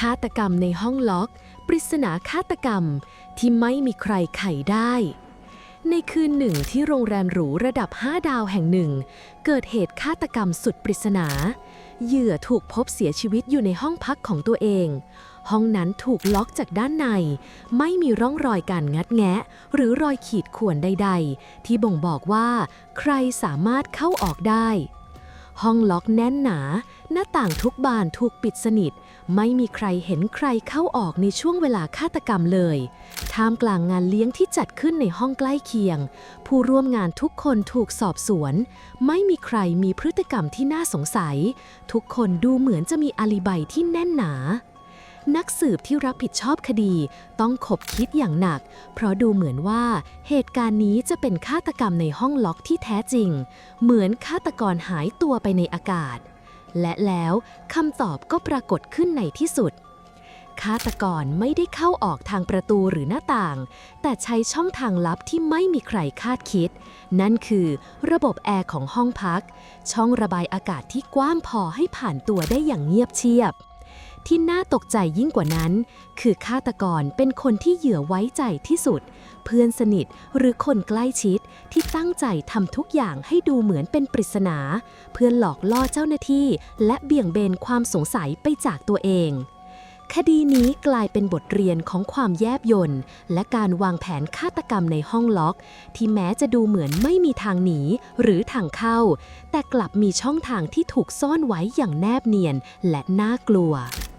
ฆาตกรรมในห้องล็อก ปริศนาฆาตกรรมที่ไม่มีใครไขได้ ในคืนหนึ่งที่โรงแรมหรูระดับ 5 ดาวแห่งหนึ่ง เกิดเหตุฆาตกรรมสุดปริศนา เหยื่อถูกพบเสียชีวิตอยู่ในห้องพักของตัวเอง ห้องนั้นถูกล็อกจากด้านใน ไม่มีร่องรอยการงัดแงะ หรือรอยขีดข่วนใด ๆ ที่บ่งบอกว่า ใครสามารถเข้าออกได้ ห้องล็อกแน่นหนา หน้าต่างทุกบานถูกปิดสนิท ไม่มีใครเห็นใครเข้าออกในช่วงเวลาฆาตกรรมเลย ท่ามกลางงานเลี้ยงที่จัดขึ้นในห้องใกล้เคียง ผู้ร่วมงานทุกคนถูกสอบสวน ไม่มีใครมีพฤติกรรมที่น่าสงสัย ทุกคนดูเหมือนจะมีอาลิบัยที่แน่นหนา นักสืบที่รับผิดชอบคดีต้องขบคิดอย่างหนัก เพราะดูเหมือนว่าเหตุการณ์นี้จะเป็นฆาตกรรมในห้องล็อกที่แท้จริง เหมือนฆาตกรหายตัวไปในอากาศ และแล้วคำตอบก็ปรากฏขึ้นในที่สุดฆาตกรไม่ได้เข้าออกทางประตูหรือหน้าต่าง แต่ใช้ช่องทางลับที่ไม่มีใครคาดคิด นั่นคือระบบแอร์ของห้องพัก ช่องระบายอากาศที่กว้างพอให้ผ่านตัวได้อย่างเงียบเชียบ ที่น่าตกใจยิ่งกว่านั้น คือฆาตกรเป็นคนที่เหยื่อไว้ใจที่สุด เพื่อนสนิทหรือคนใกล้ชิดที่ตั้งใจทำทุกอย่างให้ดูเหมือนเป็นปริศนา เพื่อหลอกล่อเจ้าหน้าที่ และเบี่ยงเบนความสงสัยไปจากตัวเองคดีนี้กลายเป็นบทเรียนของความแยบยลและการวางแผนฆาตกรรมในห้องล็อก ที่แม้จะดูเหมือนไม่มีทางหนีหรือทางเข้า แต่กลับมีช่องทางที่ถูกซ่อนไว้อย่างแนบเนียนและน่ากลัว